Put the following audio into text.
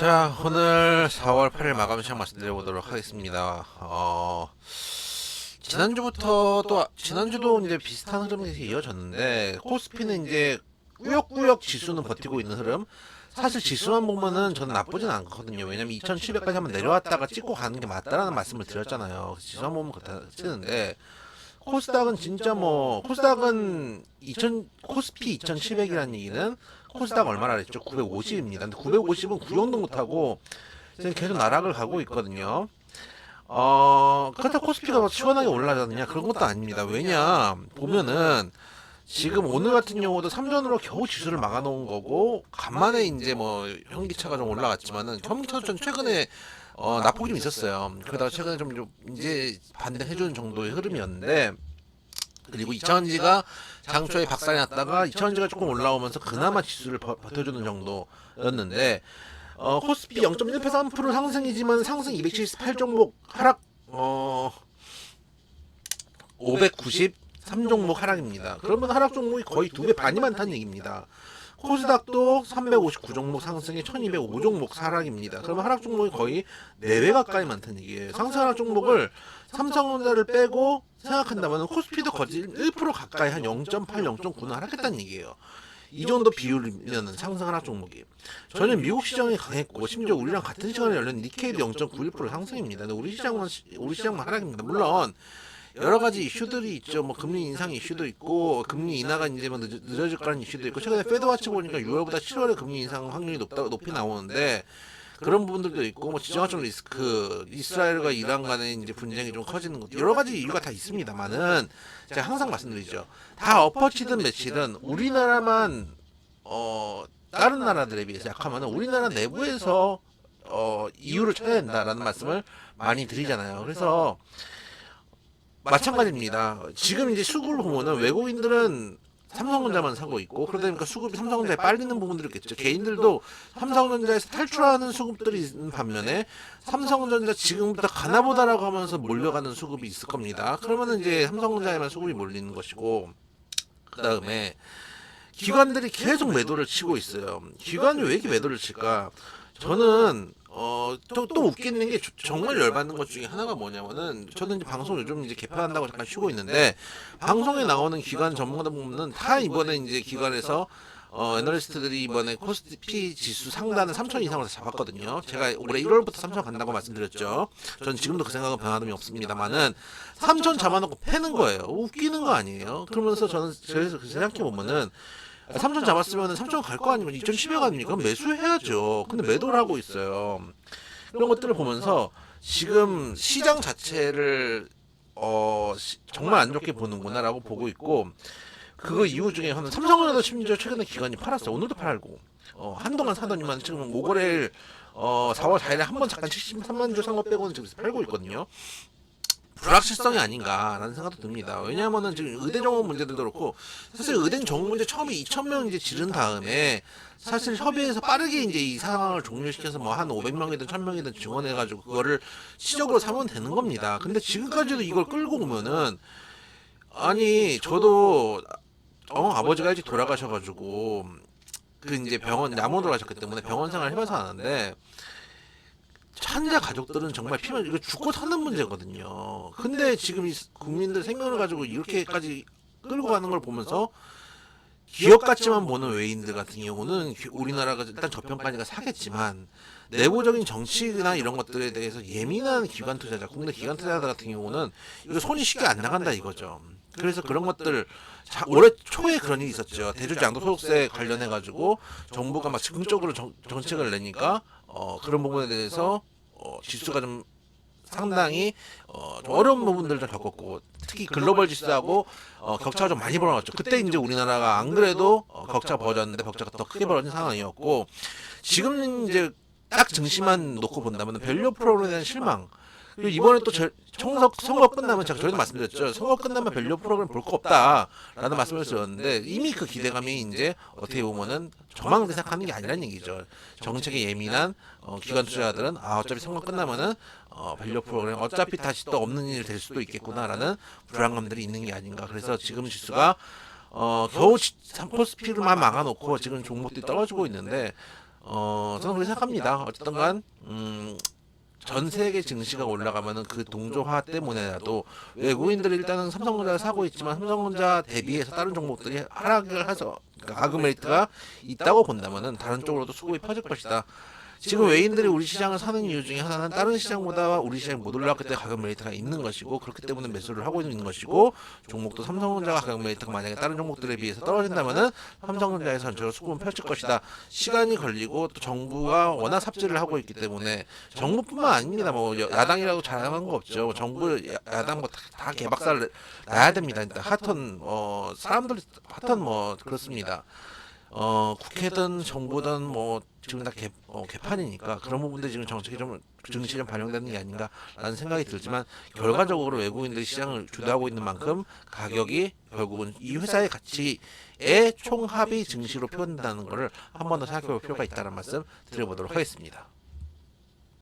자, 오늘 4월 8일 마감 시장 말씀드려보도록 하겠습니다. 어, 지난주부터 또, 지난주도 이제 비슷한 흐름이 이어졌는데, 코스피는 이제 꾸역꾸역 지수는 버티고 있는 흐름. 사실 지수만 보면은 저는 나쁘진 않거든요. 왜냐면 2700까지 한번 내려왔다가 찍고 가는 게 맞다라는 말씀을 드렸잖아요. 지수만 보면 그렇다 치는데, 코스닥은 진짜 뭐, 코스닥은 2000, 코스피 2700이라는 얘기는 코스닥 얼마나 그랬죠? 950입니다. 근데 950은 구경도 못하고 지금 계속 나락을 가고 있거든요. 어, 그렇다고 코스피가 뭐 시원하게 올라가느냐? 그런 것도 아닙니다. 왜냐, 보면은 지금 오늘 같은 경우도 3전으로 겨우 지수를 막아놓은 거고, 간만에 이제 뭐 현기차가 좀 올라갔지만은, 현기차도 좀 최근에 어, 나폭이 좀 있었어요. 그러다가 최근에 좀, 좀 이제 반등해주는 정도의 흐름이었는데, 그리고 이차전지가 장초에 박살이 났다가 이차전지가 조금 올라오면서 그나마 지수를 버, 버텨주는 정도였는데 어, 코스피 0.1%, 상승이지만 상승 278 종목 하락 어 593 종목 하락입니다. 그러면 하락 종목이 거의 두 배 반이 많다는 얘기입니다. 코스닥도 359종목 상승에 1205종목 하락입니다. 그러면 하락 종목이 거의 4배 가까이 많다는 얘기예요. 상승 하락 종목을 삼성전자를 빼고 생각한다면 코스피도 거의 1% 가까이 한 0.8, 0.9는 하락했다는 얘기예요. 이 정도 비율이면 상승 하락 종목이. 저는 미국 시장이 강했고 심지어 우리랑 같은 시간에 열린 니케이도 0.91% 상승입니다. 근데 우리 시장만 우리 시장만 하락입니다. 물론 여러 가지 이슈들이 있죠. 뭐 금리 인상 이슈도 있고 금리 인하가 이제 뭐 늦, 늦어질 거라는 이슈도 있고 최근에 페드와치 보니까 6월보다 7월에 금리 인상 확률이 높다 높이 나오는데 그런 부분들도 있고 뭐 지정학적 리스크 이스라엘과 이란 간의 이제 분쟁이 좀 커지는 것 여러 가지 이유가 다 있습니다만은 제가 항상 말씀드리죠. 다 엎어치든 매치든 우리나라만 어 다른 나라들에 비해서 약하면은 우리나라 내부에서 어 이유를 찾아야 된다라는 말씀을 많이 드리잖아요. 그래서 마찬가지입니다. 지금 이제 수급을 보면은 외국인들은 삼성전자만 사고 있고 그러다 보니까 수급이 삼성전자에 빨리는 부분들이 있겠죠. 개인들도 삼성전자에서 탈출하는 수급들이 있는 반면에 삼성전자 지금부터 가나보다라고 하면서 몰려가는 수급이 있을 겁니다. 그러면은 이제 삼성전자에만 수급이 몰리는 것이고 그 다음에 기관들이 계속 매도를 치고 있어요. 기관이 왜 이렇게 매도를 칠까? 저는 어, 또, 또 웃기는 게 저- 정말 열받는 것 중에 하나가 뭐냐면은 저는 이제 방송 요즘 이제 개편한다고 잠깐 쉬고 있는데 방송에 나오는 기관 전문가들 보면은 다 이번에 이제 기관에서 어, 애널리스트들이 이번에 코스피 지수 상단을 3천 이상으로 잡았거든요. 제가 올해 1월부터 3천 간다고 말씀드렸죠. 전 지금도 그 생각은 변함이 없습니다만은 3천 잡아놓고 패는 거예요. 웃기는 거 아니에요. 그러면서 저는 그래서 생각해 보면은 3천 잡았으면 3천 갈 거 아니면 2,1000에 가니까 그럼 매수해야죠. 근데 매도를 하고 있어요. 이런 것들을 보면서 지금 시장 자체를 어 시- 정말 안 좋게 보는구나라고 보고 있고 그거 이유 중에 하나 삼성전자도 심지어 최근에 기관이 팔았어요. 오늘도 팔고 어 한동안 사더니만 지금 5거래일 어 4월 4일에 한 번 잠깐 73만 주 산 거 빼고는 지금 팔고 있거든요. 불확실성이 아닌가라는 생각도 듭니다. 왜냐하면은 지금 의대 정원 문제도 그렇고 사실 의대 정원 문제 처음에 2천 명 이제 지른 다음에 사실 협의해서 빠르게 이제 이 상황을 종료시켜서 뭐 한 500명이든 1000명이든 증원해가지고 그거를 시적으로 삼으면 되는 겁니다. 근데 지금까지도 이걸 끌고 오면은 아니 저도 어 아버지가 일찍 돌아가셔가지고 그 이제 병원 남원 돌아가셨기 때문에 병원 생활 해봐서 아는데 환자 가족들은 정말 피면 이거 죽고 사는 문제거든요. 근데 지금 이 국민들 생명을 가지고 이렇게까지 끌고 가는 걸 보면서 기업 같지만 보는 외인들 같은 경우는 기- 우리나라가 일단 저평가니까 사겠지만 내부적인 정치나 이런 것들에 대해서 예민한 기관 투자자, 국내 기관 투자자 같은 경우는 이거 손이 쉽게 안 나간다 이거죠. 그래서 그런 것들 자, 올해 초에 그런 일이 있었죠. 대주주 양도소득세 관련해 가지고 정부가 막 즉흥적으로 정, 정책을 내니까 어, 그런 부분에 대해서 어, 지수가 좀 상당히 어, 좀 어려운 부분들을 좀 겪었고 특히 글로벌 지수하고 어, 격차가 좀 많이 벌어졌죠. 그때 이제 우리나라가 안 그래도 어, 격차가 벌어졌는데 격차가 더 크게 벌어진 상황이었고 지금 이제 딱 증시만 놓고 본다면 밸류 프로그램에 대한 실망 그리고 이번에 또 저, 총선 선거 끝나면 제가 저희도 말씀드렸죠. 선거 끝나면 밸류 프로그램 볼 거 없다라는 말씀을 드렸는데 이미 그 기대감이 이제 어떻게 보면은 저만 그렇게 생각하는 게 아니라는 얘기죠. 정책에 예민한 어, 기관 투자자들은 아 어차피 선거 끝나면은 어, 밸류 프로그램 어차피 다시 또 없는 일이 될 수도 있겠구나라는 불안감들이 있는 게 아닌가. 그래서 지금 지수가 어, 겨우 코스피를만 막아놓고 지금 종목들이 떨어지고 있는데 어 저는 그렇게 생각합니다. 어쨌든 간 음. 전 세계 증시가 올라가면은 그 동조화 때문에라도 외국인들이 일단은 삼성전자를 사고 있지만 삼성전자 대비해서 다른 종목들이 하락을 해서 그러니까 가금 레이트가 있다고 본다면은 다른 쪽으로도 수급이 퍼질 것이다. 지금 외인들이 우리 시장을 사는 이유 중에 하나는 다른 시장보다 우리 시장이 못 올라갔기 때문에 가격 메리트가 있는 것이고 그렇기 때문에 매수를 하고 있는 것이고 종목도 삼성전자가 가격 메리트가 만약에 다른 종목들에 비해서 떨어진다면은 삼성전자에 전체로 수급은 펼칠 것이다. 시간이 걸리고 또 정부가 워낙 삽질을 하고 있기 때문에 정부뿐만 아닙니다. 뭐 여- 야당이라고 잘하는 거 없죠. 정부 야- 야당 뭐다 개박살 나야 됩니다. 일단 하여튼 어 사람들 하여튼 뭐 그렇습니다. 어 국회든 정부든 뭐 지금 다 개, 어, 개판이니까 그런 부분들이 지금 정책이 좀 증시에 좀 반영되는 게 아닌가라는 생각이 들지만 결과적으로 외국인들이 시장을 주도하고 있는 만큼 가격이 결국은 이 회사의 가치의 총합이 증시로 표현된다는 것을 한 번 더 생각해 볼 필요가 있다는 말씀 드려보도록 하겠습니다.